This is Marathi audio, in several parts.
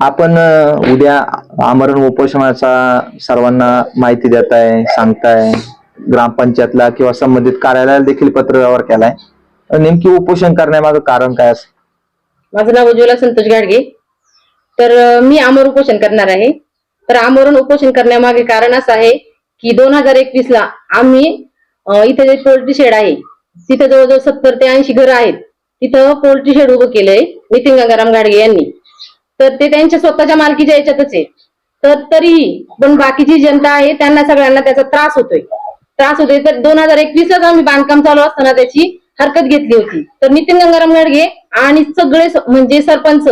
आपण उद्या आमरण उपोषणाचा सर्वांना माहिती देताय सांगताय ग्रामपंचायतला किंवा संबंधित कार्यालयाला देखील पत्र व्यवहार केलाय. नेमकी उपोषण करण्यामागं कारण काय असं? माझं नाव उज्ज्वला संतोष गाडगे. तर मी आमरण उपोषण करणार आहे. तर आमरण उपोषण करण्यामागे कारण असं आहे की दोन हजार एकवीस ला आम्ही इथे जे पोल्ट्री शेड आहे तिथे जवळजवळ सत्तर ते ऐंशी घरं आहेत. तिथं पोल्ट्री शेड उभं केलंय नितीन गंगाराम गाडगे यांनी. तर ते त्यांच्या स्वतःच्या मालकीच्या याच्यातच आहे. तर तरीही पण बाकीची जनता आहे त्यांना सगळ्यांना त्याचा त्रास होतोय. त्रास होतोय. तर दोन हजार एकवीसलाच आम्ही बांधकाम चालू असताना त्याची हरकत घेतली होती. तर नितीन गंगाराम गाडगे आणि सगळे म्हणजे सरपंच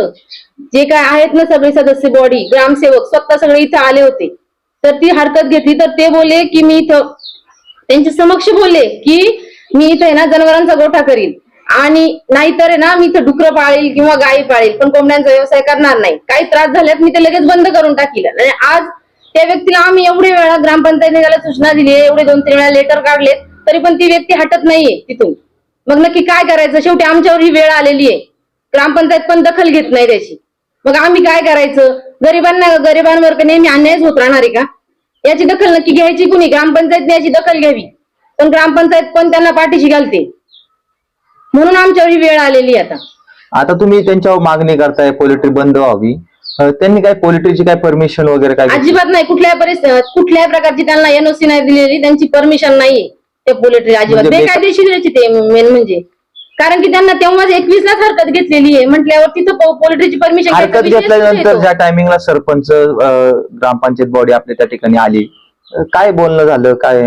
जे काय आहेत ना सगळे सदस्य बॉडी ग्रामसेवक स्वतः सगळे इथं आले होते. तर ती हरकत घेतली. तर ते बोलले की मी इथं त्यांच्या समक्ष बोलले की मी इथं आहे ना जनावरांचा गोठा करील आणि नाहीतर ना मी इथं डुकरं पाळील किंवा गायी पाळील पण कोंबड्यांचा व्यवसाय करणार नाही. काही त्रास झाल्यात मी ते लगेच बंद करून टाकील. आणि आज त्या व्यक्तीला आम्ही एवढे वेळा ग्रामपंचायतीने त्याला सूचना दिली एवढे दोन तीन वेळा लेटर काढलेत तरी पण ती व्यक्ती हटत नाहीये तिथून. मग नक्की काय करायचं? शेवटी आमच्यावर ही वेळ आलेली आहे. ग्रामपंचायत पण दखल घेत नाही त्याची. मग आम्ही काय करायचं? गरिबांना गरिबांवर का नेहमी अन्यायच होत राहणार आहे का? याची दखल नक्की घ्यायची कुणी? ग्रामपंचायतने याची दखल घ्यावी. पण ग्रामपंचायत पण त्यांना पाठीशी घालते. म्हणून आमच्यावर ही वेळ आलेली आहे आता. आता तुम्ही त्यांच्यावर मागणी करताय पोल्ट्री बंद व्हावी. अ, त्यांनी काय पोल्ट्रीची काय परमिशन वगैरे काय घेतली? अजिबात नाही. कुठल्याही परिस्थितीत कुठल्याही प्रकारची त्यांना एनओसी नाही दिलेली त्यांची परमिशन नाही ते पोलिटरी अजिबात. म्हणजे बेका- बेकायदेशीर ते मेन म्हणजे. कारण की त्यांना तेव्हाच एकवीस लाच हरकत घेतलेली आहे. म्हटल्यावर तिथं पोलिटरीची परमिशन हरकत घेतल्यानंतर ज्या टायमिंगला सरपंच अ, ग्रामपंचायत बॉडी आपल्या त्या ठिकाणी आली अ, काय बोलणं झालं काय?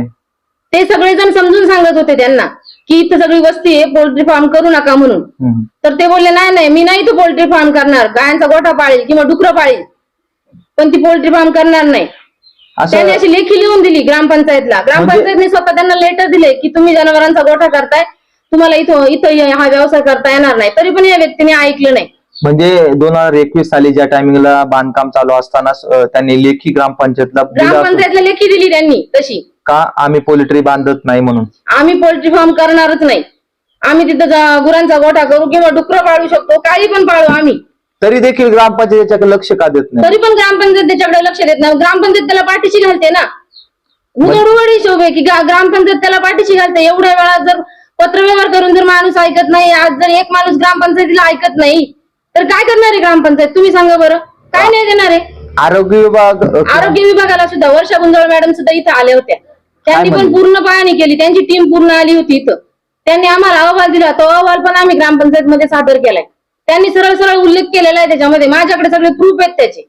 ते सगळेजण समजून सांगत होते त्यांना. की इथं सगळी वस्ती आहे पोल्ट्री फार्म करू नका म्हणून. तर ते बोलले नाही नाही मी नाही इथं पोल्ट्री फार्म करणार. गायांचा गोठा पाळेल किंवा डुकरं पाळेल. पण ती पोल्ट्री फार्म करणार नाही. त्यांनी अशी लेखी लिहून दिली ग्रामपंचायतला. ग्रामपंचायतने स्वतः त्यांना लेटर दिले की तुम्ही जनावरांचा गोठा करताय. तुम्हाला इथं इथं हा व्यवसाय करता येणार नाही. तरी पण या व्यक्तीने ऐकलं नाही. म्हणजे दोन हजार एकवीस साली ज्या टायमिंगला बांधकाम चालू असताना त्यांनी लेखी ग्रामपंचायतला ग्रामपंचायतला लेखी दिली त्यांनी तशी. का आम्ही पोल्ट्री बांधत नाही म्हणून? आम्ही पोल्ट्री फार्म करणारच नाही. आम्ही तिथं जा- गुरांचा गोठा करू किंवा डुकरं पाळू शकतो काही पण पाळू आम्ही. तरी देखील ग्रामपंचायतीच्याकडे लक्ष का देत नाही? तरी पण ग्रामपंचायत त्याच्याकडे लक्ष देत नाही. ग्रामपंचायत त्याला पाठीशी घालते ना. उडवडी शोभे की गा- ग्रामपंचायत त्याला पाठीशी घालते. एवढ्या वेळा जर पत्रव्यवहार करून जर माणूस ऐकत नाही आज जर एक माणूस ग्रामपंचायतीला ऐकत नाही तर काय करणार आहे ग्रामपंचायत? तुम्ही सांगा बरं. काय नाही देणार आहे? आरोग्य विभाग अ, आरोग्य विभागाला सुद्धा वर्षा गुंजळ मॅडम सुद्धा इथं आल्या होत्या. त्यांनी पण? पूर्ण पाहणी केली. त्यांची टीम पूर्ण आली होती इथं. त्यांनी आम्हाला अहवाल दिला तो अहवाल पण आम्ही ग्रामपंचायत मध्ये सादर केलाय. त्यांनी सरळ सरळ उल्लेख केलेला आहे त्याच्यामध्ये. माझ्याकडे सगळे प्रूफ आहेत त्याचे.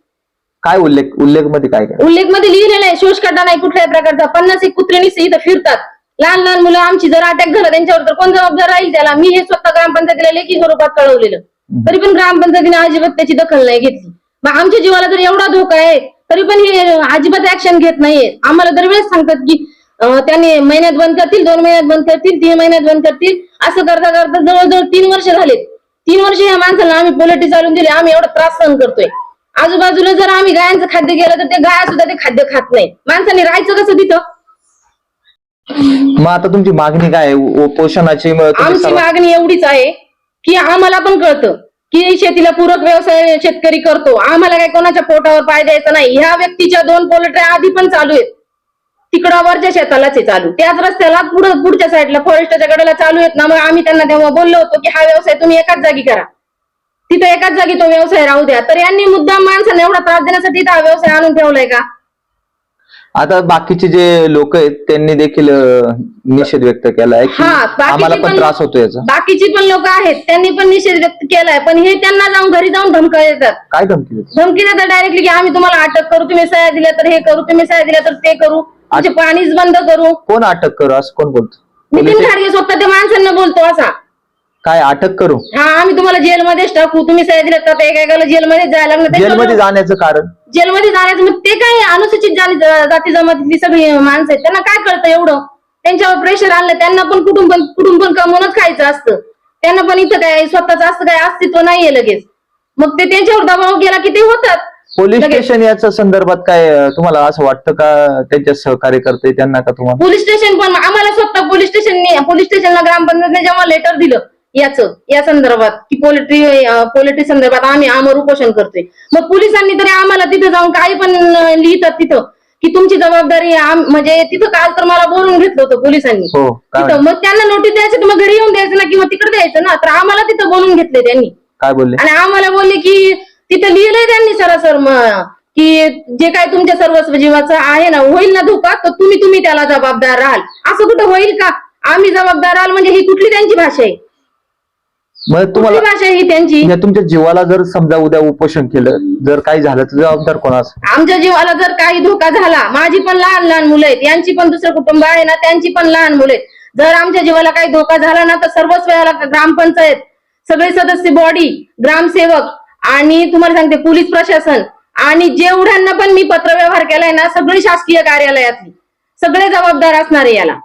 काय उल्लेख? उल्लेखमध्ये काय उल्लेखमध्ये लिहिलेला आहे शोषकाटा नाही कुठल्याही प्रकारचा. पन्नास एक कुत्रे निस्ते इथं फिरतात. लहान लहान मुलं आमची जर अटॅक झाला त्यांच्यावर तर कोण जबाबदार राहील त्याला? मी हे स्वतः ग्रामपंचायतीला लेखी स्वरूपात कळवलेलं. तरी पण ग्रामपंचायतीने अजिबात त्याची दखल नाही घेतली. मग आमच्या जीवाला जर एवढा धोका आहे तरी पण हे अजिबात ऍक्शन घेत नाहीये. आम्हाला दरवेळेस सांगतात की त्यांनी महिन्यात बंद करतील दोन महिन्यात बंद करतील तीन महिन्यात बंद करतील. असं करता करता जवळजवळ तीन वर्ष झालेत. तीन वर्ष या माणसाला आम्ही पोलिटी चालून दिली आम्ही एवढा त्रास सहन करतोय. आजूबाजूला जर आम्ही गायांचं खाद्य केलं तर ते गाया सुद्धा ते खाद्य खात नाही. माणसाने राहायचं कसं तिथं? मग आता तुमची मागणी काय आहे? उ- उपोषणाची मग तुम्ही आमची सर्व- मागणी एवढीच आहे की आम्हाला पण कळतं की शेतीला पूरक व्यवसाय शेतकरी करतो. आम्हाला काही कोणाच्या पोटावर पाय द्यायचा नाही. ह्या व्यक्तीच्या दोन पोल्ट्री आधी पण चालू आहेत. तिकडं वरच्या शेतालाच आहे चालू. त्याच रस्त्याला पुढं पुढच्या साईडला फॉरेस्टच्या कडेला चालू आहेत ना मग आम्ही त्यांना तेव्हा बोललो होतो की हा व्यवसाय तुम्ही एकाच जागी करा. तिथं एकाच जागी तो व्यवसाय राहू द्या. तर यांनी मुद्दाम माणसांना एवढा त्रास देण्यासाठी हा व्यवसाय आणून ठेवलाय का? आता बाकीचे जे लोक आहेत त्यांनी देखील निषेध व्यक्त केलाय की हा, आम्हाला पण त्रास होतो याचा. बाकीची पण लोक आहेत त्यांनी पण निषेध व्यक्त केलाय. पण हे त्यांना जाऊन घरी जाऊन धमका देतात काय धमकी देतो धमकी देतात डायरेक्टली की आम्ही तुम्हाला अटक करू तुम्ही सह्या दिल्या तर हे करू तुम्ही सह्या दिल्या तर ते करू. तुमचे पाणीच बंद करू. कोण अटक करू? असं कोण बोलतो? नितीन पोलीस- खाडगे स्वतः त्या माणसांना बोलतो असा. काय अटक करू? हा आम्ही तुम्हाला जेलमध्येच टाकू. तुम्ही सह्या दिल्या तर ते एकेकाला जेलमध्ये जायला लागलं. जेलमध्ये जाण्याचं कारण? जेलमध्ये जाण्याचं मग ते काय अनुसूचित जाती जाती जमातीतली सगळी माणसं आहेत. त्यांना काय कळतं एवढं? त्यांच्यावर प्रेशर आणलं त्यांना पण कुटुंब पण कुटुंब पण कमवूनच खायचं असतं. त्यांना पण इथं काय स्वतःच असं काय अस्तित्व नाहीये लगेच. मग ते त्यांच्यावर दबाव गेला की ते होतात. पोलीस लगेच. स्टेशन याच्या संदर्भात काय अ, तुम्हाला असं वाटतं का? त्यांच्या सहकार्य करते त्यांना का तुम्हाला? पोलीस स्टेशन पण आम्हाला स्वतः पोलीस स्टेशनने पोलीस स्टेशनला ग्रामपंचायतने जेव्हा लेटर दिलं याच या संदर्भात की पोल्ट्री पोल्ट्री संदर्भात आम्ही आमर उपोषण करतोय. मग पोलिसांनी तरी आम्हाला तिथं जाऊन काही पण अं, लिहितात तिथं की तुमची जबाबदारी आम- म्हणजे तिथं काल तर मला बोलून घेतलं होतं पोलिसांनी. हो काय तिथं मग त्यांना नोटीस द्यायचं तर मग घरी येऊन द्यायचं ना किंवा तिकडे द्यायचं ना तर आम्हाला तिथं बोलून घेतले त्यांनी. काय बोलले? आणि आम्हाला बोलले की तिथं लिहिलंय त्यांनी सरासर म- की जे काय तुमच्या सर्वस्व जीवाचं आहे ना होईल ना धोका तर तुम्ही तुम्ही त्याला जबाबदार राहाल. असं कुठं होईल का? आम्ही जबाबदार राहाल म्हणजे ही कुठली त्यांची भाषा आहे? मग कुठली तुम्हाला भाषा आहे ही त्यांची? या तुमच्या जीवाला जर समजा उद्या उपोषण केलं जर काही झालं तर जबाबदार कोणाच आमच्या जीवाला जर काही धोका झाला माझी पण लहान लहान मुलं आहेत यांची पण दुसरं कुटुंब आहे ना त्यांची पण लहान मुलं आहेत. जर आमच्या जीवाला काही धोका झाला ना तर सर्वच वेळेला ग्रामपंचायत सगळे सदस्य बॉडी ग्रामसेवक आणि तुम्हाला सांगते पोलीस प्रशासन आणि जेवढ्यांना पण मी पत्रव्यवहार केलाय ना सगळी शासकीय कार्यालयातली. सगळे जबाबदार असणार आहे याला.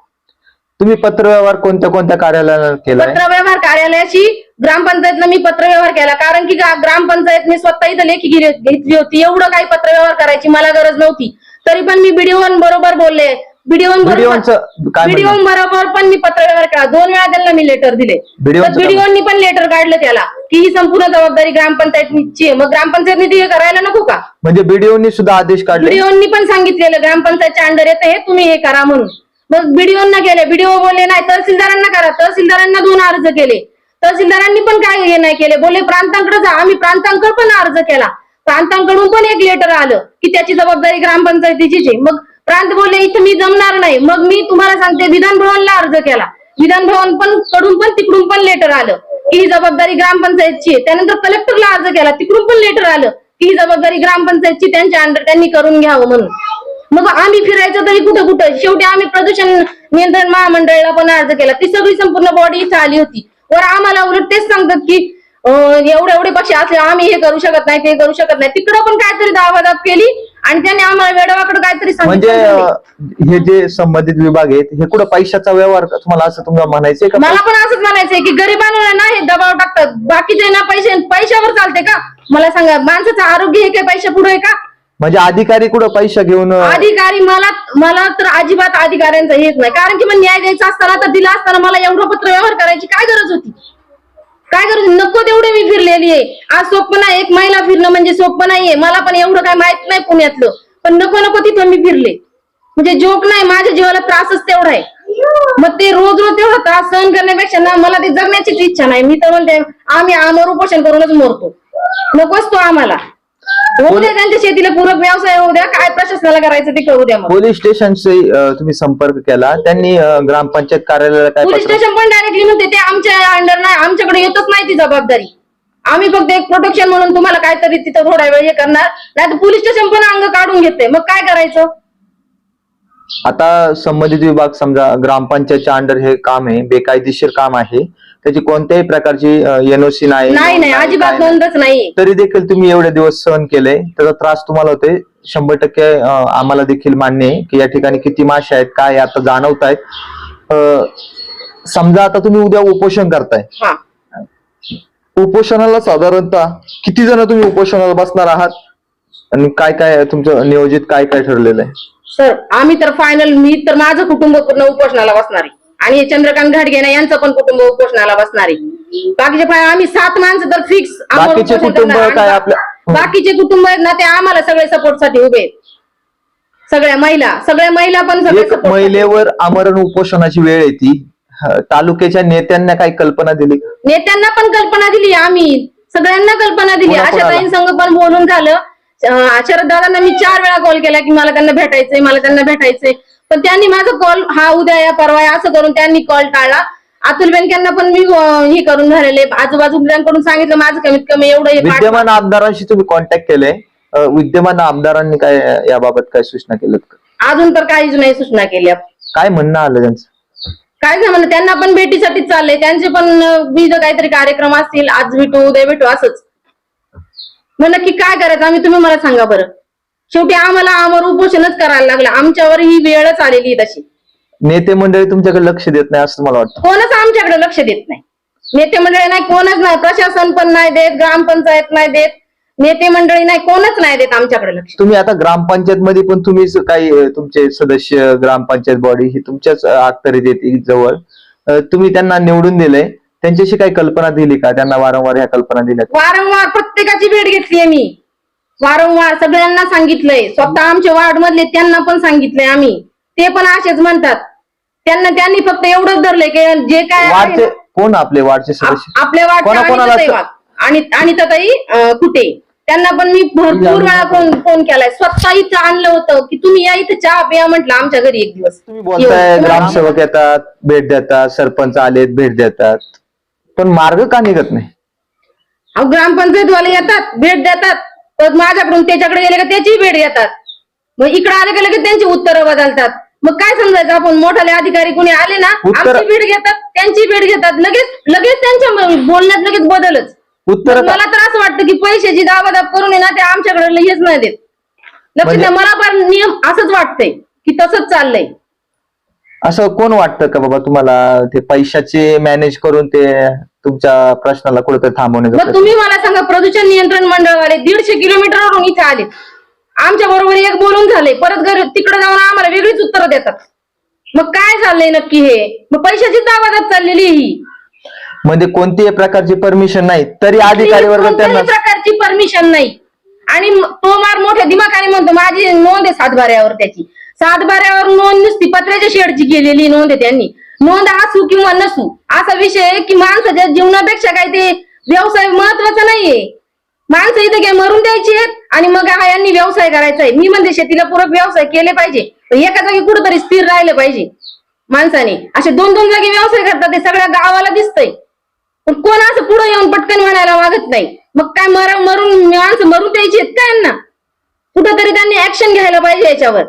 तुम्ही पत्रव्यवहार कोणत्या कोणत्या कार्यालयाला केलाय? पत्रव्यवहार कार्यालयाशी ग्रामपंचायतला मी पत्रव्यवहार केला कारण की ग्रामपंचायतने स्वतः इथं लेखी घेतली होती. एवढं काही पत्रव्यवहार करायची मला गरज नव्हती. तरी पण मी बीडीओ बरोबर बोलले. बीडीओ व्हिडिओचं काय बीडीओ म्हणणं? बरोबर पण मी पत्रव्यवहार केला. दोन वेळा त्यांना मी लेटर दिले. BDO चं तर बीडीओनी पण लेटर काढलं त्याला की ही संपूर्ण जबाबदारी ग्रामपंचायतची आहे. मग ग्रामपंचायतनी ते करायला नको का? म्हणजे बीडीओनी सुद्धा आदेश काढले. बीडीओनी पण सांगितलेलं ग्रामपंचायतच्या अंडर येतं हे तुम्ही हे करा म्हणून. मग बीडीओना केले. बीडीओ बोलले नाही तहसीलदारांना करा. तहसीलदारांना दोन अर्ज केले. तहसीलदारांनी पण काय हे नाही केले? बोलले प्रांतांकडे जा. आम्ही प्रांतांकडे पण अर्ज केला. प्रांतांकडून पण एक लेटर आलं की त्याची जबाबदारी ग्रामपंचायतीचीच आहे. मग प्रांत बोलले इथं मी जमणार नाही. मग मी तुम्हाला सांगते विधान भवनला अर्ज केला. विधान भवन पण कडून पण तिकडून पण लेटर आलं की ही जबाबदारी ग्रामपंचायतची आहे. त्यानंतर कलेक्टरला अर्ज केला तिकडून पण लेटर आलं की ही जबाबदारी ग्रामपंचायतची त्यांच्या अंडर त्यांनी करून घ्यावं म्हणून. मग आम्ही फिरायचं तरी कुठं कुठं? शेवटी आम्ही प्रदूषण नियंत्रण महामंडळाला पण अर्ज केला. ती सगळी संपूर्ण बॉडी इथं आली होती. वर आम्हाला उलट तेच सांगतात की एवढे एवढे पक्षी असले आम्ही हे करू शकत नाही ते करू शकत नाही. तिकडं पण काहीतरी दावादाब केली. आणि त्यांनी आम्हाला वेडवाकडे काहीतरी म्हणजे सांगितलं अं, हे जे संबंधित विभाग आहेत हे कुठं पैशाचा व्यवहार का? तुम्हाला असं तुम्हाला म्हणायचंय का? मला पण असंच म्हणायचंय की गरिबांना ना हे दबाव टाकतात. बाकीचे ना पैसे पैशावर चालते का? मला सांगा माणसाचं आरोग्य हे काय पैशा पुढे आहे का? म्हणजे अधिकारी कुठं पैसा घेऊन अं, अधिकारी मला मला तर अजिबात अधिकाऱ्यांचं हेच नाही. कारण की मग न्याय द्यायचा असताना तर दिला असताना मला एवढं पत्र व्यवहार करायची काय गरज होती? काय करू नको तेवढे मी फिरलेली आहे. आज सोपं नाही एक महिला फिरणं म्हणजे सोपं नाहीये. मला पण एवढं काय माहीत नाही पुण्यातलं. पण नको नको तिथं मी फिरले. म्हणजे जोक नाही माझ्या जीवाला त्रासच तेवढा आहे. मग ते रोज रोज तेवढा त्रास सहन करण्यापेक्षा ना मला ते जगण्याचीच इच्छा नाही. मी तर म्हणते आम्ही आमर उपोषण करूनच मरतो. नकोच तो आम्हाला. होऊ द्या त्यांच्या शेतीला पूरक व्यवसाय होऊ द्या काय प्रशासनाला करायचं ते करू द्या मग. पोलीस स्टेशनशी अं, तुम्ही संपर्क केला. त्यांनी अं, ग्रामपंचायत कार्यालयाला काय पोलीस पत्र स्टेशन पण डायरेक्टली म्हणते ते आमच्या अंडर नाही आमच्याकडे येतच नाही ती जबाबदारी. आम्ही फक्त एक प्रोटेक्शन म्हणून तुम्हाला काहीतरी तिथं थोडा वेळ हे करणार. नाही तर पोलीस स्टेशन पण अंग काढून घेते. मग काय करायचं? आता संबंधित विभाग समजा ग्रामपंचायतच्या अंडर हे काम आहे बेकायदेशीर काम आहे. त्याची कोणत्याही प्रकारची एनओसी नाही नाही नाही काय अजिबात. नोंदच नाही. तरी देखील तुम्ही एवढे दिवस सहन केले त्याचा त्रास तुम्हाला होते. शंभर टक्के आम्हाला देखील मान्य आहे की या ठिकाणी किती मासे आहेत काय आता जाणवत आहेत समजा आता तुम्ही उद्या उपोषण करताय. उपोषणाला साधारणतः किती जण तुम्ही उपोषणाला बसणार आहात? आणि काय काय तुमचं नियोजित काय काय ठरलेलं आहे? सर आम्ही तर फायनल मी तर माझं कुटुंब पूर्ण उपोषणाला बसणार आहे. आणि हे चंद्रकांत घाटगे यांचं पण कुटुंब उपोषणाला बसणार. आहे बाकीचे आम्ही सात माणसं तर फिक्स बाकीचे कुटुंब काय आपल्या- बाकीचे कुटुंब आहेत ना ते आम्हाला सगळे सपोर्टसाठी उभे आहेत. सगळ्या महिला सगळ्या महिला पण सगळे. महिलेवर आमरण उपोषणाची वेळ येते ह, तालुक्याच्या नेत्यांना काही कल्पना दिली? नेत्यांना पण कल्पना दिली आम्ही. सगळ्यांना कल्पना दिली. कोणाला? ताईंसंग पण बोलून झालं. शरद दादांना मी चार वेळा कॉल केला की मला त्यांना भेटायचंय मला त्यांना भेटायचंय. पण त्यांनी माझा कॉल हा उद्या या परवा या असं करून त्यांनी कॉल टाळला. अतुल बेनक्यांना पण मी अं, हे करून झालेले. आजूबाजूकडून सांगितलं माझं कमीत कमी एवढं हे पाठ- विद्यमान आमदारांशी तुम्ही कॉन्टॅक्ट केले? अ, विद्यमान आमदारांनी काय अ, याबाबत काय सूचना केल्यात का? अजून तर काहीच नाही सूचना केल्या. काय म्हणणं आलं त्यांचं? काय म्हणलं. त्यांना पण भेटीसाठीच चाललंय. त्यांचे पण अं, विविध काहीतरी कार्यक्रम असतील आज भेटू उद्या भेटू असंच. मग नक्की काय करायचं? आम्ही तुम्ही मला सांगा बरं. शेवटी आम्हाला आमर उपोषणच करायला लागलं. आमच्यावर ही वेळच आलेली आहे तशी. नेते मंडळी तुमच्याकडे लक्ष देत नाही असं मला वाटतं. कोणच आमच्याकडे लक्ष देत नाही. नेते मंडळी नाही कोणच नाही. प्रशासन पण नाही देत ग्रामपंचायत नाही देत. नेते मंडळी नाही कोणच नाही देत आमच्याकडे लक्ष. तुम्ही आता ग्रामपंचायत मध्ये पण तुम्हीच काही अ, तुमचे सदस्य ग्रामपंचायत बॉडी ही तुमच्याच अ, अखत्यारीत येते जवळ. अ, तुम्ही त्यांना निवडून दिलंय. त्यांच्याशी काही कल्पना दिली का? त्यांना वारंवार ह्या कल्पना दिल्या वारंवार प्रत्येकाची भेट घेतलीये मी. वारंवार सगळ्यांना सांगितलंय. स्वतः आमच्या वार्ड मधले त्यांना पण सांगितलंय आम्ही. ते पण असेच म्हणतात. त्यांना त्यांनी फक्त एवढंच धरलंय की जे काय आहे वार्डचे ना, कोण आपले वार्डचे सदस्य? आप- आपल्या आणि अनिताताई अं, कुठे? त्यांना पण मी भरपूर वेळा फोन फोन केलाय. स्वतः इथं आणलं होतं की तुम्ही या इथं चहा प्या म्हटलं आमच्या घरी एक दिवस. तुम्ही बोलताय. ग्रामसेवक येतात भेट देतात सरपंच आलेत भेट देतात. पण मार्ग का निघत नाही? अहो ग्रामपंचायत वाले येतात भेट देतात. तर माझ्याकडून त्याच्याकडे गेले का त्याची भेट घेतात. मग इकडे आले का लगेच त्यांची उत्तरं बदलतात. मग काय समजायचं? आपण मोठाले अधिकारी कोणी आले ना उत्तरं- आमची भेट घेतात त्यांची भेट घेतात. लगेच लगेच त्यांच्या म- बोलण्यात लगेच बदलच. उत्तर मग मला तर असं वाटतं की पैशाची दाबादाब करून आहे ना ते आमच्याकडे हेच नाही देत. लक्ष म्हणजे- द्या मला पण नियम असंच वाटतंय की तसंच चाललंय. असं कोण वाटतं का बाबा तुम्हाला ते पैशाचे मॅनेज करून ते तुमच्या प्रश्नाला कुठेतरी मग? तुम्ही मला सांगा प्रदूषण नियंत्रण मंडळवाले दीडशे किलोमीटरवरून इथे आले. आमच्या बरोबर एक बोलून झाले. परत घर तिकडे जाऊन आम्हाला वेगळीच उत्तरं देतात. मग काय चाललंय नक्की हे? मग पैशाची दाबादाब चाललेली आहे ही. म्हणजे कोणत्याही प्रकारची परमिशन नाही. तरी अधिकारी वर्ग कोणत्याही त्यांना प्रकारची परमिशन नाही. आणि म- तो मार मोठ्या दिमाखाने म्हणतो माझी नोंद आहे सातबाऱ्यावर त्याची. सातबाऱ्यावर नोंद नुसती पत्र्याच्या शेडची केलेली नोंद आहे त्यांनी. नोंद असू किंवा नसू असा विषय आहे की माणसाच्या जीवनापेक्षा काय ते व्यवसाय महत्त्वाचा नाहीये. माणसं इथे काय मरून द्यायची आहेत आणि मग हा यांनी व्यवसाय करायचा आहे. मी म्हणते शेतीला पूरक व्यवसाय केले पाहिजे. एका जागी कुठेतरी स्थिर राहिलं पाहिजे. माणसाने असे दोन दोन जागी व्यवसाय करतात ते सगळ्या गावाला दिसतंय. पण कोण असं पुढे येऊन पटकन म्हणायला मागत नाही. मग काय मर मरून माणसं मरून द्यायची आहेत का यांना? कुठंतरी त्यांनी ऍक्शन घ्यायला पाहिजे याच्यावर.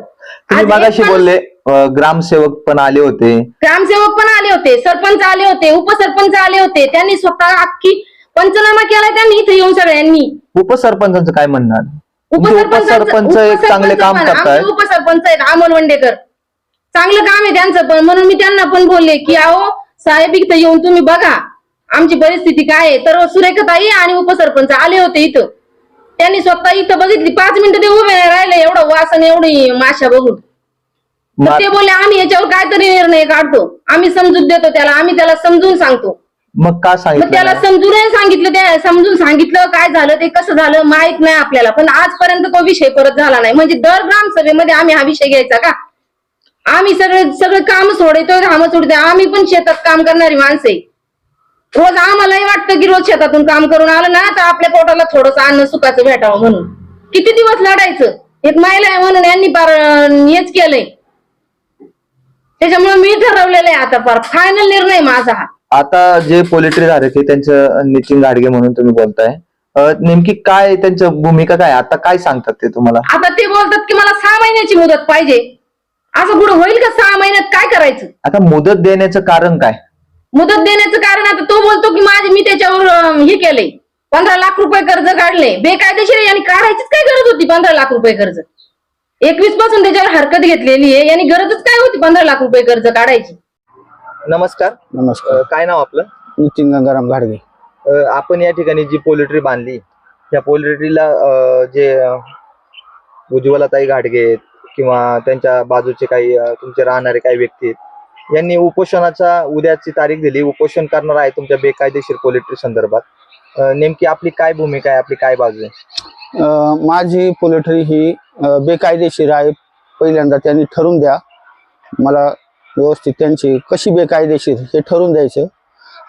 बोलले ग्रामसेवक पण आले होते. ग्रामसेवक पण आले होते सरपंच आले होते उपसरपंच आले होते त्यांनी स्वतः अख्खी पंचनामा केलाय त्यांनी इथे येऊन सगळ्यांनी. उपसरपंचांचं काय म्हणणार? उपसरपंचांचं- उपसरपंच एक चांगले काम करतायत. आमचे उपसरपंच आहेत अमोल वंडेकर. चांगलं काम आहे त्यांचं पण म्हणून मी त्यांना पण बोलले की अहो साहेब इथं येऊन तुम्ही बघा आमची परिस्थिती काय आहे. तर सुरेखाताई आणि उपसरपंच आले होते इथं. त्यांनी स्वतः इथं बघितली पाच मिनिटं ते उभे राहिले एवढं वास आणि एवढी माशा बघून. तर ते बोलले आम्ही याच्यावर काहीतरी निर्णय काढतो. आम्ही समजूत देतो त्याला. आम्ही त्याला समजून सांगतो. मग का मग त्याला सांगितलं समजून सांगितलं त्या समजून सांगितलं काय झालं ते कसं झालं माहीत नाही आपल्याला. पण आजपर्यंत तो विषय परत झाला नाही. म्हणजे दर ग्रामसभेमध्ये आम्ही हा विषय घ्यायचा का? आम्ही सगळे सगळे काम सोडतोय काम सोडतोय आम्ही पण शेतात काम करणारी माणसं आहे. रोज आम्हालाही वाटतं की रोज शेतातून काम करून आलं ना तर आपल्या पोटाला थोडंसं अन्न सुखाचं भेटावं म्हणून. किती दिवस लढायचं? एक महिला आहे म्हणून यांनी हेच केलंय. त्याच्यामुळे मी ठरवलेलं आहे आता फार फायनल निर्णय माझा हा. आता जे पोलिट्री धारक आहे त्यांचं नितीन गाडगे म्हणून तुम्ही बोलताय. अं, नेमकी काय त्यांचं भूमिका काय आता काय सांगतात ते तुम्हाला? आता ते बोलतात की मला सहा महिन्याची मुदत पाहिजे. असं पुढे होईल का सहा महिन्यात काय करायचं? आता मुदत देण्याचं कारण काय? मुदत देण्याचं कारण आता तो बोलतो की माझे मी त्याच्यावर अं, हे केलंय. पंधरा लाख रुपये कर्ज काढले. बेकायदेशीर आहे आणि काढायचीच काय गरज होती पंधरा लाख रुपये कर्ज? एकवीसपासून त्याच्यावर हरकत घेतलेली आहे. आणि गरजच काय होती? पंधरा लाख रुपये कर्ज काढायची. नमस्कार. नमस्कार. अं, काय नाव आपलं? नितीन गंगाराम घाडगे. अं, आपण या ठिकाणी जी पोल्ट्री बांधली त्या पोल्ट्रीला जे अं, उज्ज्वलाताई घाटगे आहेत किंवा त्यांच्या बाजूचे काही अं, तुमचे राहणारे काही व्यक्ती आहेत यांनी उपोषणाचा उद्याची तारीख दिली. उपोषण करणार आहे तुमच्या बेकायदेशीर पोल्ट्री संदर्भात. अं, नेमकी आपली काय भूमिका आहे? आपली काय बाजू आहे? माझी पोल्ट्री ही बेकायदेशीर आहे. पहिल्यांदा त्यांनी ठरवून द्या. मला व्यवस्थित त्यांची कशी बेकायदेशीर हे ठरवून द्यायचं.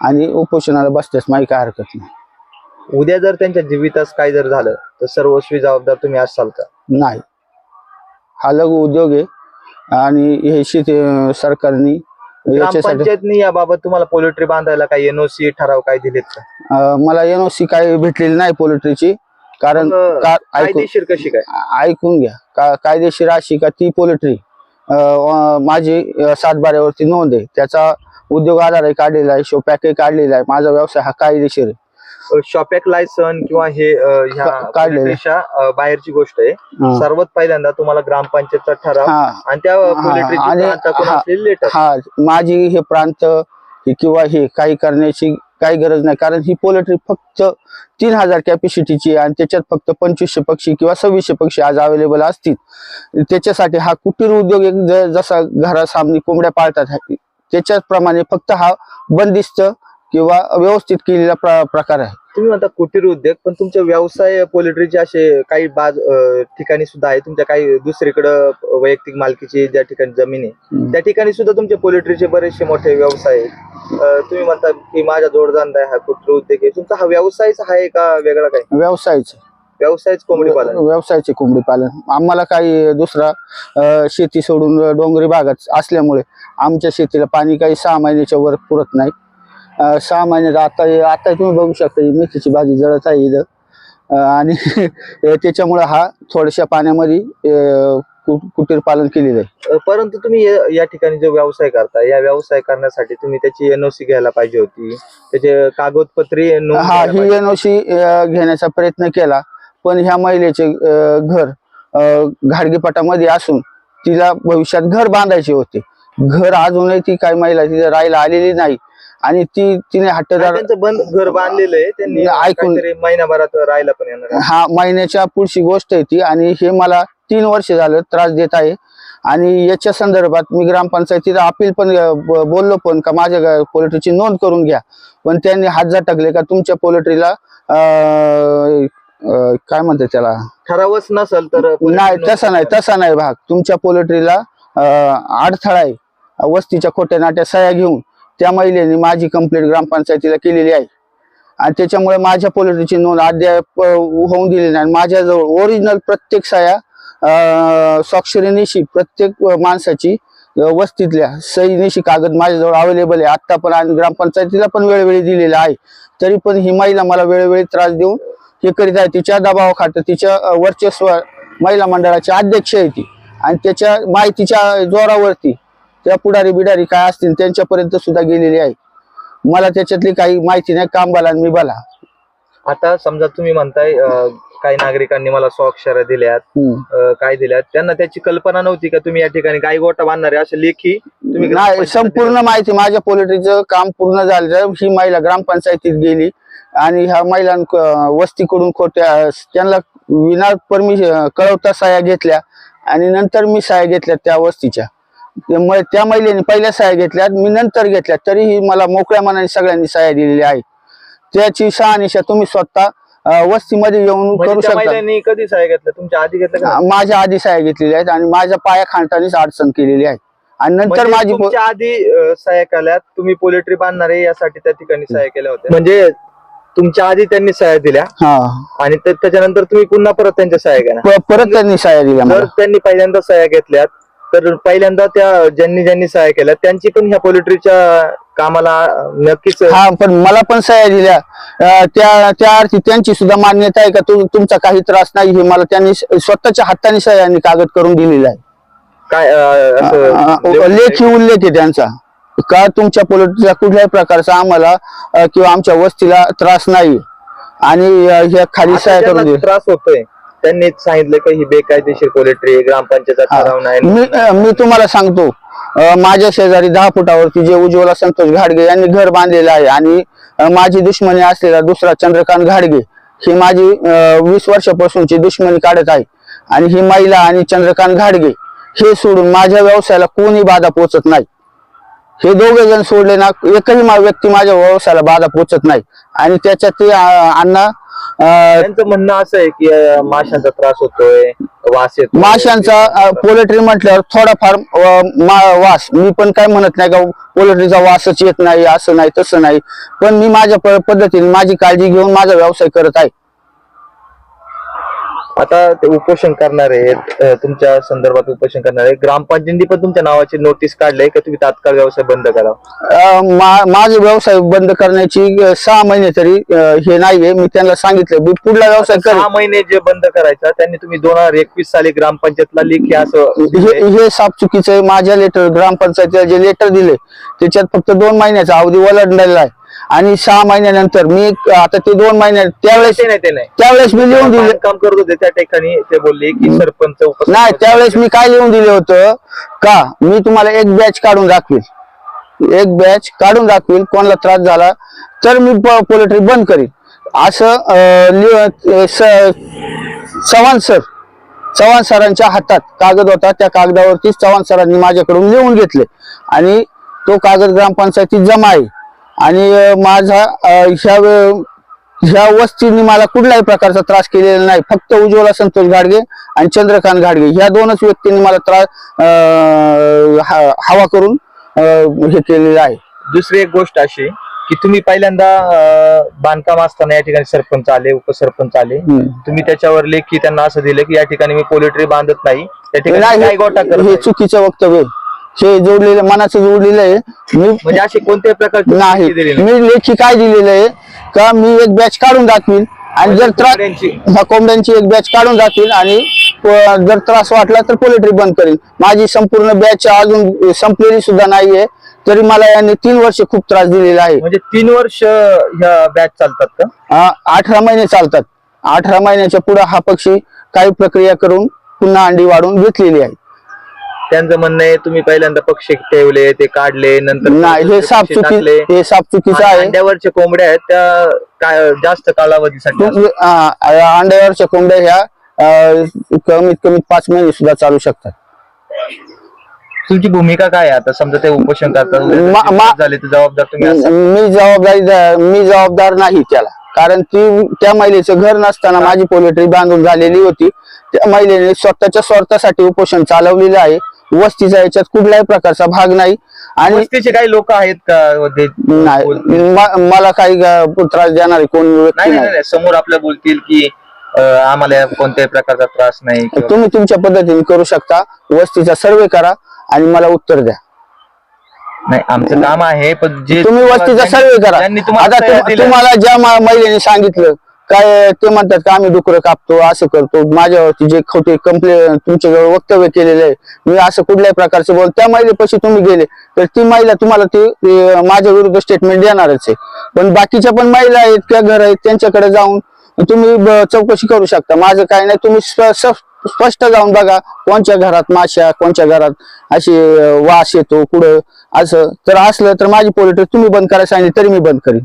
आणि उपोषणाला बसतेच माझी काय हरकत नाही. उद्या जर त्यांच्या जीवितास काय जर झालं तर सर्वस्वी जबाबदार तुम्ही असाल का? नाही. हा लघु उद्योग आहे. आणि हे शेती सरकारने याच्यासाठी याबाबत तुम्हाला पोल्ट्री बांधायला काही एनओसी ठराव काय दिलेत का? मला एनओसी काही भेटलेली नाही पोल्ट्रीची कारण मग का ऐकून कायदेशीर कशी काय? ऐकून घ्या. का कायदेशीर अशी का ती पोल्ट्री माझी अ, सातबाऱ्यावरती नोंद आहे. त्याचा उद्योग आधारही काढलेला आहे शो पॅकही काढलेला आहे. माझा व्यवसाय हा कायदेशीर आहे. शॉपॅक लायसन किंवा हे अ, ह्या का- काढलेलं. पोल्ट्रीच्या, अ, बाहेरची गोष्ट आहे. हा. सर्वात पहिल्यांदा तुम्हाला ग्रामपंचायतचा ठराव हा. आणि त्या हा, पोल्ट्रीची आणि- प्रांताकडून हा. असलेली लेटर हा. माझी हे प्रांत हे किंवा हे काही करण्याची काही गरज नाही. कारण ही पोल्ट्री फक्त तीन हजार कॅपॅसिटीची आहे आणि त्याच्यात फक्त पंचवीसशे पक्षी किंवा सव्वीसशे पक्षी आज अवेलेबल असतील. त्याच्यासाठी हा कुटीर उद्योग एक ज- जसा घरासामनी कोंबड्या पाळतात त्याच्याचप्रमाणे फक्त हा बंदिस्त किंवा व्यवस्थित केलेला प्र- प्रकार आहे. तुम्ही म्हणता कुटीर उद्योग पण तुमचे व्यवसाय पोल्ट्रीचे असे काही बाज अं, ठिकाणी सुद्धा आहे. तुमच्या काही दुसरीकडं वैयक्तिक मालकीची ज्या ठिकाणी जमीन आहे हम्म. त्या ठिकाणी सुद्धा तुमचे पोल्ट्रीचे बरेचसे मोठे व्यवसाय आहेत. अं, तुम्ही म्हणता की माझा जोडधंदा आहे हा कुटीर उद्योग आहे. तुमचा हा व्यवसायच आहे का वेगळा काही? व्यवसायच. व्यवसायच कोंबडी पालन. व्यवसायाचे कोंबडी पालन. आम्हाला काही दुसरा अं, शेती सोडून डोंगरी भागात असल्यामुळे आमच्या शेतीला पाणी काही सहा महिन्याच्या वर पुरत नाही. सहा महिन्यात आता आता तुम्ही बघू शकता ही मेथीची भाजी जळत आहे इथं. आणि त्याच्यामुळे हा थोड्याशा पाण्यामध्ये कुटीर पालन केलेलं आहे. अं, परंतु तुम्ही या- ठिकाणी जो व्यवसाय करता या व्यवसाय करण्यासाठी तुम्ही त्याची एनओसी घ्यायला पाहिजे होती. त्याचे कागदपत्री हा ही. एनओसी घेण्याचा प्रयत्न केला. पण ह्या महिलेचे घर घाडगेपटामध्ये असून तिला भविष्यात घर बांधायचे होते. घर अजूनही ती काही महिला तिथे राहायला आलेली नाही. आणि ती तिने हट्टदार त्यांचं बंद घर बांधलेलं आहे त्यांनी ऐकून- काहीतरी महिनाभरात राहायला पण येणार आहे. हा महिन्याच्या पुढची गोष्ट आहे ती आणि हे मला तीन वर्ष झालं त्रास देत आहे. आणि याच्या संदर्भात मी ग्रामपंचायतीला अपील पण अं, ब- बोललो पण का माझ्या पोल्ट्रीची नोंद करून घ्या. पण त्यांनी हात झटकले का तुमच्या पोल्ट्रीला काय म्हणतात त्याला? ठरावच नसल तर नाही तसा नाही तसा नाही भाग. तुमच्या पोल्ट्रीला अडथळा आहे. वस्तीच्या खोट्या नाट्या सह्या घेऊन त्या महिलेने माझी कंप्लेंट ग्रामपंचायतीला केलेली आहे. आणि त्याच्यामुळे माझ्या पोलिटीची नोंद अद्याप होऊन दिली नाही. माझ्याजवळ ओरिजिनल प्रत्येक साया स्वाक्षरीनिशी प्रत्येक माणसाची वस्तीतल्या सहीनिशी कागद माझ्याजवळ अवेलेबल आहे. आत्ता पण आणि ग्रामपंचायतीला पण वेळोवेळी दिलेला आहे. तरी पण ही महिला मला वेळोवेळी त्रास देऊन हे करीत आहे. तिच्या दबावाखात तिच्या वर्चस्व महिला मंडळाची अध्यक्ष आहे ती. आणि त्याच्या माहितीच्या जोरावरती त्या पुढारी बिडारी काय असतील त्यांच्यापर्यंत सुद्धा गेलेली आहे. मला त्याच्यातली काही माहिती नाही काम बाला आणि मी बाला. आता समजा तुम्ही म्हणताय अं, काही नागरिकांनी मला स्वाक्षऱ्या दिल्यात हम्म. अं, काय दिल्यात त्यांना त्याची कल्पना नव्हती का तुम्ही या ठिकाणी गाई गोटा बांधणारे असे लेखी तुम्ही नाही संपूर्ण माहिती माझ्या पोल्ट्रीचं काम पूर्ण झालं. ही महिला ग्रामपंचायतीत गेली आणि ह्या महिलांक वस्तीकडून खोट्या त्यांना विना परमिशन कळवता साया घेतल्या आणि नंतर मी साया घेतल्या त्या वस्तीच्या. त्या महिलेने पहिल्या साया घेतल्या मी नंतर घेतल्या. तरीही मला मोकळ्या मनाने सगळ्यांनी साया दिलेल्या आहेत त्याची शहानिशा तुम्ही स्वतः वस्तीमध्ये येऊन म्हणजे करू शकता. कधी सहाय्य घेतलं तुमच्या आधी घेतलं का? माझ्या आधी साया घेतलेल्या आहेत आणि माझ्या पाया खांडतानीच अडचण केलेली आहे. आणि नंतर म्हणजे माझी आधी सहाय्य केल्यात तुम्ही पोल्ट्री बांधणारे यासाठी त्या ठिकाणी सहाय्य केल्या होत्या. म्हणजे तुमच्या आधी त्यांनी सहाय्य दिल्या हा. आणि त्या- त्याच्यानंतर तुम्ही पुन्हा परत त्यांच्या सहाय्य केल्या प- परत त्यांनी साया दिल्या त्यांनी पहिल्यांदा सहाय्य घेतल्यात तर पहिल्यांदा त्या ज्यांनी ज्यांनी सहाय्य केल्या त्यांची पण ह्या पोल्ट्रीच्या कामाला नक्कीच हा पण मला पण सह्या दिल्या. अं, त्या त्या अर्थी त्यांची सुद्धा मान्यता आहे का? तु- तुमचा काही त्रास नाही हे मला त्यांनी स- स्वतःच्या हाताने सह्यांनी कागद करून दिलेला आहे. काय अं, असं अं, लेखी उल्लेख आहे त्यांचा. का तुमच्या पोलिटिकचा कुठल्याही प्रकारचा आम्हाला अं, किंवा आमच्या वस्तीला त्रास नाही. आणि अं, ह्या खाली आता सह्या करून ज्यांना दिली त्रास होतोय त्यांनी सांगितलं की ही बेकायदेशीर पोल्ट्री ग्रामपंचायत. ठराव नाही मी अं, मी तुम्हाला सांगतो अं, माझ्या शेजारी दहा फुटावरती जे उज्ज्वला संतोष घाडगे यांनी घर बांधलेलं आहे आणि अं, माझी दुश्मनी असलेला दुसरा चंद्रकांत घाडगे ही माझी अं, वीस वर्षापासूनची दुश्मनी काढत आहे. आणि ही महिला आणि चंद्रकांत घाडगे हे सोडून माझ्या व्यवसायाला कोणी बाधा पोचत नाही. हे दोघे जण सोडले ना एकही मा- व्यक्ती माझ्या व्यवसायाला बाधा पोचत नाही. आणि त्याच्यात ते अं, अण्णा त्यांचं म्हणणं असं आहे की अं, माशांचा त्रास होतोय वास येतो माशांचा पोल्ट्री म्हटल्यावर थोडाफार अ, मा- वास. मी पण काय म्हणत नाही का पोल्ट्रीचा वासच येत नाही असं नाही तसं नाही. पण मी माझ्या प- पद्धतीने माझी काळजी घेऊन माझा व्यवसाय करत आहे. आता ते उपोषण करणारे आहेत, तुमच्या संदर्भात उपोषण करणारे ग्रामपंचायतीने पण तुमच्या नावाची नोटीस काढले की? तुम्ही तात्काळ व्यवसाय बंद करा माझा व्यवसाय बंद करण्याची सहा महिने तरी हे नाहीये. मी त्यांना सांगितलं मी पुढला व्यवसाय सहा महिने जे बंद करायचा त्यांनी तुम्ही दोन हजार एकवीस साली ग्रामपंचायतला लेखी असं हे साफ चुकीचं आहे. माझ्या लेटर ग्रामपंचायतीला जे लेटर दिले त्याच्यात फक्त दोन महिन्याचा अवधी ओलांडलेला आहे. आणि सहा महिन्यानंतर मी आता ते दोन महिने त्यावेळेस ते नाही ते नाही. त्यावेळेस मी लिहून दिले काम करत होते त्या ठिकाणी ते बोलले की सरपंच नाही त्यावेळेस मी काय लिहून दिले होतं? का मी तुम्हाला एक बॅच काढून दाखवील. एक बॅच काढून दाखवील कोणाला त्रास झाला तर मी पोल्ट्री बंद करीन असं चव्हाण सर चव्हाण सरांच्या हातात कागद होता. त्या कागदावरती चव्हाण सरांनी माझ्याकडून लिहून घेतले. आणि तो कागद ग्रामपंचायतीत जमा आहे. आणि माझा ह्या ह्या वस्तीने मला कुठल्याही प्रकारचा त्रास केलेला नाही फक्त उज्ज्वला संतोष गाडगे आणि चंद्रकांत गाडगे ह्या दोनच व्यक्तींनी मला त्रास हवा करून हे केलेलं आहे दुसरी एक गोष्ट अशी की तुम्ही पहिल्यांदा बांधकाम असताना या ठिकाणी सरपंच आले उपसरपंच आले. तुम्ही त्याच्यावर लेखी त्यांना असं दिलं की या ठिकाणी मी पोल्ट्री बांधत नाही त्या ठिकाणी हे. चुकीचं वक्तव्य. हे जोडलेलं मनाचं जोडलेलं आहे. मी म्हणजे अशी कोणत्याही प्रकारची नाही माहिती. मी लेखी काय दिलेलं आहे? का मी एक बॅच काढून दाखवीन आणि जर त्रास कोंबड्यांची? एक बॅच काढून दाखवीन आणि प- जर त्रास वाटला तर पोल्ट्री बंद करीन. माझी संपूर्ण बॅच अजून संपलेली सुद्धा नाहीये तरी मला यांनी तीन वर्ष खूप त्रास दिलेला आहे. म्हणजे तीन वर्ष ह्या बॅच चालतात का? अठरा महिने चालतात. अठरा महिन्याच्या पुढे हा पक्षी काही प्रक्रिया करून पुन्हा अंडी वाढवून घेतलेली आहे. त्यांचं म्हणणं आहे तुम्ही पहिल्यांदा पक्षी ठेवले ते काढले नंतर नाही हे साफ पक्षी चुकी. हे साफ चुकीचं आणि आहे अंड्यावरच्या कोंबड्या आहेत त्या काय जास्त कालावधीसाठी असतात. अंड्यावरच्या कोंबड्या ह्या अ, कमीत कमी पाच महिने सुद्धा चालू शकतात तुमची भूमिका काय आहे आता समजा ते उपोषण करतात मा- मा- झाले तर जबाबदार तुम्ही असाल. मी जबाबदारी मी जबाबदार नाही त्याला कारण ती त्या महिलेचं घर नसताना माझी पोल्ट्री बांधून झालेली होती त्या महिलेने स्वतःच्या स्वार्थासाठी उपोषण चालवलेलं आहे वस्तीचा याच्यात कुठल्याही प्रकारचा भाग नाही. आणि वस्तीचे काही लोक आहेत का? ते नाही. म- मला काही अ, त्रास देणारे कोण व्यक्ती नाही नाही नाही. नाही. समोर आपल्या बोलतील की अं, आम्हाला कोणत्याही प्रकारचा त्रास नाही किंवा- तुम्ही तुमच्या पद्धतीने करू शकता. वस्तीचा सर्वे करा आणि मला उत्तर द्या. नाही आमचं काम आहे पण जे तुम्ही वस्तीचा सर्वे करा. तुम्हाला आता तयार तुम- दिलं- तुम्हाला ज्या मा- महिलेने सांगितलं काय ते म्हणतात का आम्ही डुकरं कापतो असं करतो. माझ्यावरती जे खोटे कंप्लेन तुमच्याजवळ वक्तव्य केलेलं आहे मी असं कुठल्याही प्रकारचे बोल त्या महिलेपाशी तुम्ही गेले तर ती महिला तुम्हाला ती माझ्या विरुद्ध स्टेटमेंट देणारच आहे. पण बाकीच्या पण महिला आहेत किंवा घर आहेत त्यांच्याकडे जाऊन तुम्ही ब- चौकशी करू शकता. माझं काय नाही तुम्ही स्प- स्पष्ट जाऊन बघा कोणच्या घरात माश्या कोणच्या घरात अशी वास येतो कुठं असं. तर असलं तर माझी पोलिटिक तुम्ही बंद करायला सांगितली तरी मी बंद करीन.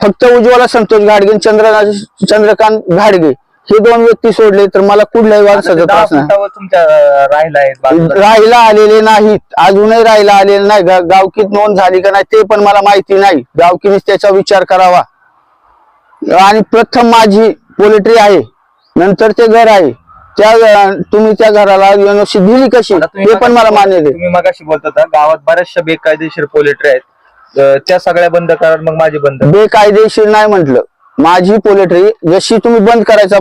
फक्त उज्ज्वला संतोष घाडगे चंद्र चंद्रकांत घाडगे हे दोन व्यक्ती सोडले तर मला ते वारसाचा दहा त्रास नाही फुटावर तुमच्या अं, राहिला आहेत बाजूला. राहिला आलेले नाहीत. अजूनही राहिला आलेले नाही. गा- गावकीत नोंद झाली का नाही ते पण मला माहिती नाही. गावकीनेच त्याचा विचार करावा. आणि प्रथम माझी पोल्ट्री आहे. नंतर ते घर आहे. त्या तुम्ही त्या घराला एनओसी दिली कशी? आता तुम्ही हे पण मला मान्य दे तुम्ही मगाशी बोलत होता गावात बऱ्याचशा बेकायदेशीर पोलेट्री आहेत. अं, त्या सगळ्या बंद करा मग माझी बंद बेकायदेशीर नाही म्हटलं. माझी पोल्ट्री जशी तुम्ही बंद करायचा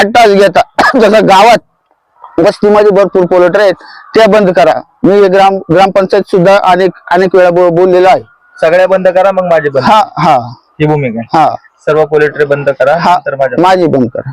अट्टास घेता जसं गावात वस्तीमध्ये भरपूर पोल्ट्री आहेत त्या बंद करा. मी हे ग्राम ग्रामपंचायत सुद्धा अनेक अनेक वेळा बो- बोललेलो आहे. सगळ्या बंद करा मग माझी बंद हा हा. ही भूमिका आहे. हा. सर्व पोलेट्री बंद करा हा. नंतर माझ्या माझी बंद करा.